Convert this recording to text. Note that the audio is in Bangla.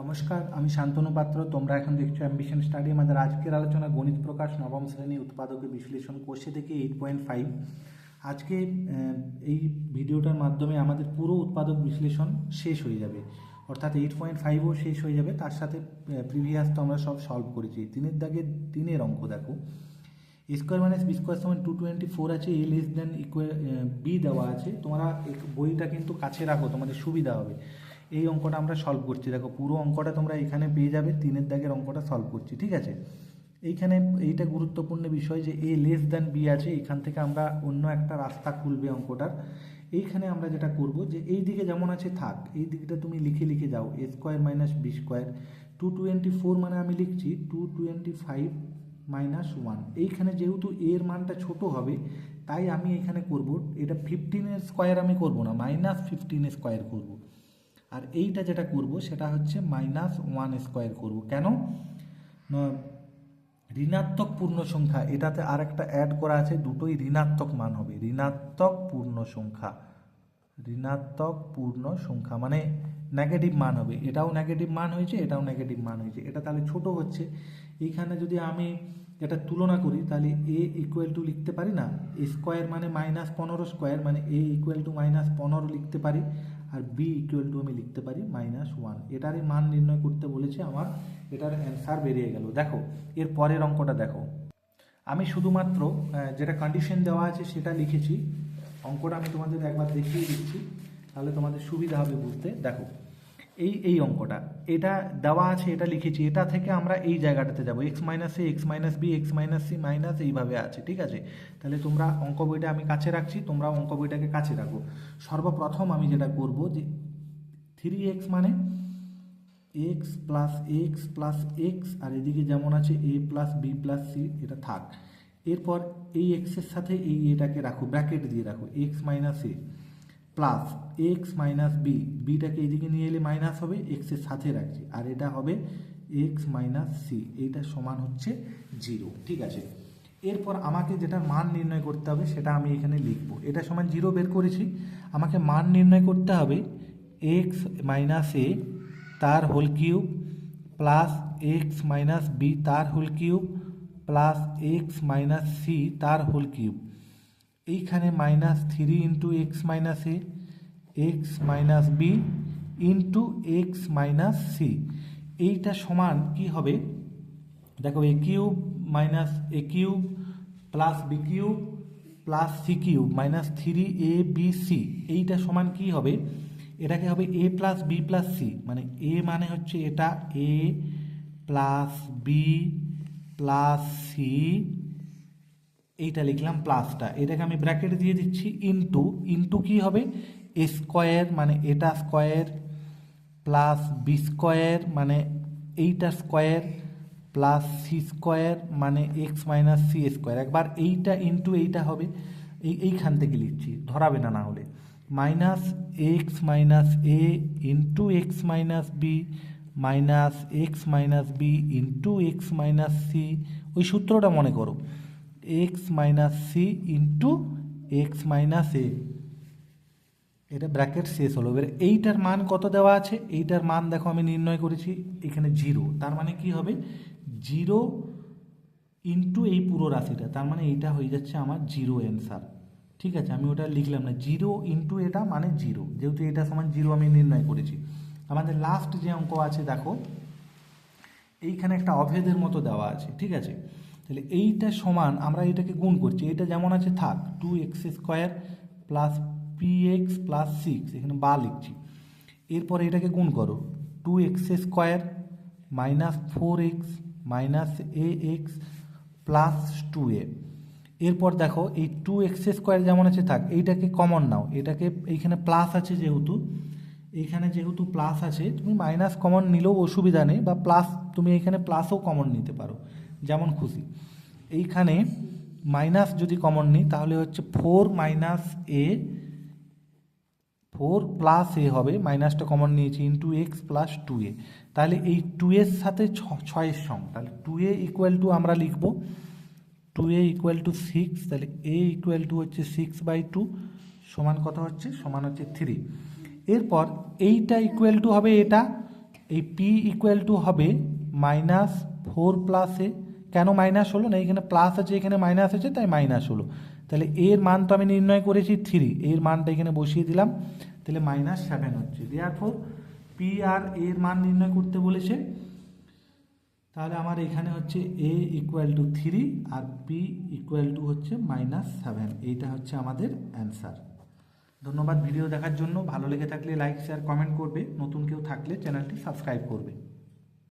নমস্কার, আমি শান্তনু পাত্র। তোমরা এখন দেখছ অ্যাম্বিশন স্টাডি আমাদের আজকের আলোচনা গণিত প্রকাশ নবম শ্রেণি উৎপাদক বিশ্লেষণ কোষে থেকে এইট পয়েন্ট ফাইভ আজকে এই ভিডিওটার মাধ্যমে আমাদের পুরো উৎপাদক বিশ্লেষণ শেষ হয়ে যাবে। অর্থাৎ এইট পয়েন্ট ফাইভও শেষ হয়ে যাবে। তার সাথে প্রিভিয়াস তো আমরা সব সলভ করেছি। তিনের দাগে তিনের অঙ্ক দেখো। স্কোয়ার মাইনাস বি স্কোয়ার সমান টু টোয়েন্টি ফোর আছে A less than equal B দেওয়া আছে। তোমরা বইটা কিন্তু কাছে রাখো, তোমাদের সুবিধা হবে। এই অঙ্কটা আমরা সলভ করছি। দেখো, পুরো অঙ্কটা তোমরা এখানে পেয়ে যাবে, তিনের দাগের অঙ্কটা সলভ করছি, ঠিক আছে? এইখানে এইটা গুরুত্বপূর্ণ বিষয় যে এ লেস দেন বি আছে, এখান থেকে আমরা অন্য একটা রাস্তা খুলবে অঙ্কটার। এইখানে আমরা যেটা করব যে, এই দিকে যেমন আছে থাক, এই দিকটা তুমি লিখে লিখে যাও A square minus B square to twenty four মানে আমি লিখছি to twenty five minus one এইখানে যেহেতু এর মানটা ছোট হবে, তাই আমি এখানে করব, এটা ফিফটিনের স্কোয়ার আমি করব না মাইনাস ফিফটিনের স্কোয়ার করব। আর এইটা যেটা করব, সেটা হচ্ছে মাইনাস ওয়ান স্কোয়ার করব। কেন? ঋণাত্মক পূর্ণ সংখ্যা, এটাতে আর একটা অ্যাড করা আছে, দুটোই ঋণাত্মক মান হবে। ঋণাত্মক পূর্ণ সংখ্যা। ঋণাত্মক পূর্ণ সংখ্যা মানে নেগেটিভ মান হবে। এটাও নেগেটিভ মান হয়েছে, এটাও নেগেটিভ মান হয়েছে। এটা তাহলে ছোট হচ্ছে। এইখানে যদি আমি এটা তুলনা করি, তাহলে এ ইকুয়াল টু লিখতে পারি না? স্কোয়ার মানে মাইনাস পনেরো স্কোয়ার মানে এ ইকুয়াল টু মাইনাস পনেরো লিখতে পারি। আর বি ইকুয়াল টু আমি লিখতে পারি মাইনাস ওয়ান এটারই মান নির্ণয় করতে বলেছে আমার, এটার অ্যান্সার বেরিয়ে গেল। দেখো, এর পরের অঙ্কটা দেখো। আমি শুধুমাত্র যেটা কন্ডিশন দেওয়া আছে সেটা লিখেছি। অঙ্কটা আমি তোমাদের একবার দেখিয়ে দিচ্ছি, তাহলে তোমাদের সুবিধা হবে বুঝতে। দেখো এই এই অঙ্কটা। এটা দেওয়া আছে, এটা লিখেছি, এটা থেকে আমরা এই জায়গাটাতে যাব। X minus A X minus B X minus C minus এইভাবে আছে, ঠিক আছে? তাহলে তোমরা অঙ্ক বইটা আমি কাছে রাখছি তোমরা অঙ্ক বইটাকে কাছে রাখো। সর্বপ্রথম আমি যেটা করব যে থ্রি এক্স মানে X plus X plus X আর এদিকে যেমন আছে A plus B plus C এটা থাক। এরপর এই এক্সের সাথে এই এটাকে রাখো, ব্র্যাকেট দিয়ে রাখো X minus A plus X minus B বিটাকে এইদিকে নিয়ে এলে মাইনাস হবে এক্সের সাথে রাখছি। আর এটা হবে এক্স মাইনাস সি এইটা সমান হচ্ছে জিরো ঠিক আছে? এরপর আমাকে যেটা মান নির্ণয় করতে হবে, সেটা আমি এখানে লিখব। এটা সমান জিরো বের করেছি। আমাকে মান নির্ণয় করতে হবে এক্স মাইনাস এ তার whole cube plus X minus B তার whole cube plus X minus C তার হোল কিউব এইখানে minus three into X minus A X minus B into X minus C এইটা সমান কি হবে? দেখো A cube minus A cube plus B cube plus C cube minus three A B C এইটা সমান কি হবে? এটাকে হবে A plus B plus C মানে এ মানে হচ্ছে এটা A plus B plus C এইটা লিখলাম প্লাসটা। এটাকে আমি ব্র্যাকেট দিয়ে দিচ্ছি ইনটু ইনটু কি হবে? এ স্কোয়ার মানে এটা স্কোয়ার প্লাস বি স্কোয়ার মানে এইটা স্কোয়ার প্লাস সি স্কোয়ার মানে এক্স মাইনাস সি স্কোয়ার একবার এইটা ইনটু এইটা হবে। এই, এইখান থেকে লিখছি। ধরাবে না না হলে। Minus X minus A into X minus B minus X minus B into X minus C ওই সূত্রটা মনে করো। X minus C into X minus A এটা ব্র্যাকেট শেষ হলো। এবার এইটার মান কত দেওয়া আছে? এইটার মান দেখো, আমি নির্ণয় করেছি, এখানে জিরো তার মানে কি হবে? জিরো ইন্টু এই পুরো রাশিটা। তার মানে এইটা হয়ে যাচ্ছে আমার জিরো অ্যান্সার ঠিক আছে? আমি ওটা লিখলাম না। জিরো ইন্টু এটা মানে জিরো যেহেতু এটা সমান জিরো আমি নির্ণয় করেছি। আমাদের লাস্ট যে অঙ্ক আছে, দেখো, এইখানে একটা অভেদের মতো দেওয়া আছে। ঠিক আছে? তাহলে এইটা সমান আমরা এটাকে গুণ করছি। এটা যেমন আছে, থাক two X square plus P X plus six এখানে বা লিখছি। এরপর এটাকে গুণ করো two X square minus four X minus A X plus two A এরপর দেখো, এই টু এক্স স্কোয়ার যেমন আছে, থাক, এইটাকে কমন নাও। এটাকে এইখানে প্লাস আছে যেহেতু, এইখানে যেহেতু প্লাস আছে, তুমি মাইনাস কমন নিলেও অসুবিধা নেই, বা প্লাস তুমি এখানে প্লাসও কমন নিতে পারো। যেমন খুশি। এইখানে মাইনাস যদি কমন নিই, তাহলে হচ্ছে four minus A four plus A হবে। মাইনাসটা কমন নিয়েছি into X plus two A তাহলে এই টু এর সাথে ছয়ের সম। তাহলে টু এ ইকুয়াল টু আমরা লিখব। Two A equal to six তাহলে এ ইকুয়াল টু হচ্ছে সিক্স বাই টু সমান কত হচ্ছে? সমান হচ্ছে থ্রি এরপর এইটা ইকুয়াল টু হবে এটা। এই পি ইকুয়াল টু হবে মাইনাস ফোর প্লাস এ কেন মাইনাস হলো না? এখানে প্লাস আছে, এখানে মাইনাস আছে, তাই মাইনাস হলো। তাহলে এর মান তো আমি নির্ণয় করেছি থ্রি এর মানটা এখানে বসিয়ে দিলাম। তাহলে মাইনাস সেভেন হচ্ছে। দেয়ার ফোর পি আর এর মান নির্ণয় করতে বলেছে। তাহলে আমার এখানে হচ্ছে এ ইকুয়াল টু থ্রি আর পি ইকুয়াল টু হচ্ছে মাইনাস সেভেন এইটা হচ্ছে আমাদের অ্যান্সার ধন্যবাদ ভিডিও দেখার জন্য। ভালো লেগে থাকলে লাইক শেয়ার কমেন্ট করবে। নতুন কেউ থাকলে চ্যানেলটি সাবস্ক্রাইব করবে।